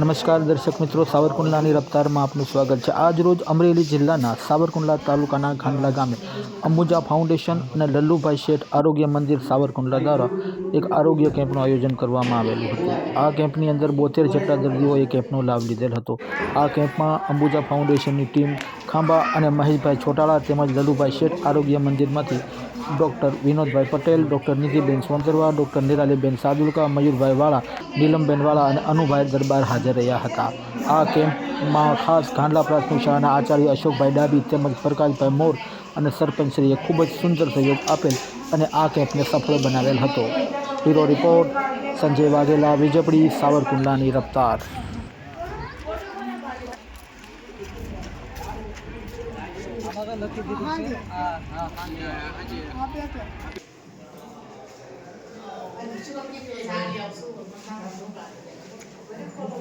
નમસ્કાર દર્શક મિત્રો સાવરકુંડલાની રફતારમાં આપનું સ્વાગત છે. આજ રોજ અમરેલી જિલ્લાના સાવરકુંડલા તાલુકાના ખાંડલા ગામે અંબુજા ફાઉન્ડેશન અને લલ્લુભાઈ શેઠ આરોગ્ય મંદિર સાવરકુંડલા દ્વારા એક આરોગ્ય કેમ્પનું આયોજન કરવામાં આવેલું હતું. આ કેમ્પની અંદર બોતેર જેટલા દર્દીઓએ કેમ્પનો લાભ લીધેલ હતો. આ કેમ્પમાં અંબુજા ફાઉન્ડેશનની ટીમ ખાંભા અને મહેશભાઈ છોટાળા તેમજ લલ્લુભાઈ શેઠ આરોગ્ય મંદિરમાંથી doctor Vinodbhai Patel, doctor Nidhiben Sondarva doctor Niraliben Sadulka, Mayurbhai Vala, Nilamben વાળા અને અનુભાઈ દરબાર હાજર રહ્યા હતા. આ કેમ્પમાં ખાસ ગાંડલા પ્રાથમિક શાળાના આચાર્ય અશોકભાઈ ડાબી તેમજ પ્રકાશભાઈ મોર અને સરપંચશ્રીએ ખૂબ જ સુંદર સહયોગ આપેલ અને આ કેમ્પને સફળ બનાવેલ હતો. બ્યુરો રિપોર્ટ, સંજય વાઘેલા વીજપડી સાવરકુંડલાની રફતાર.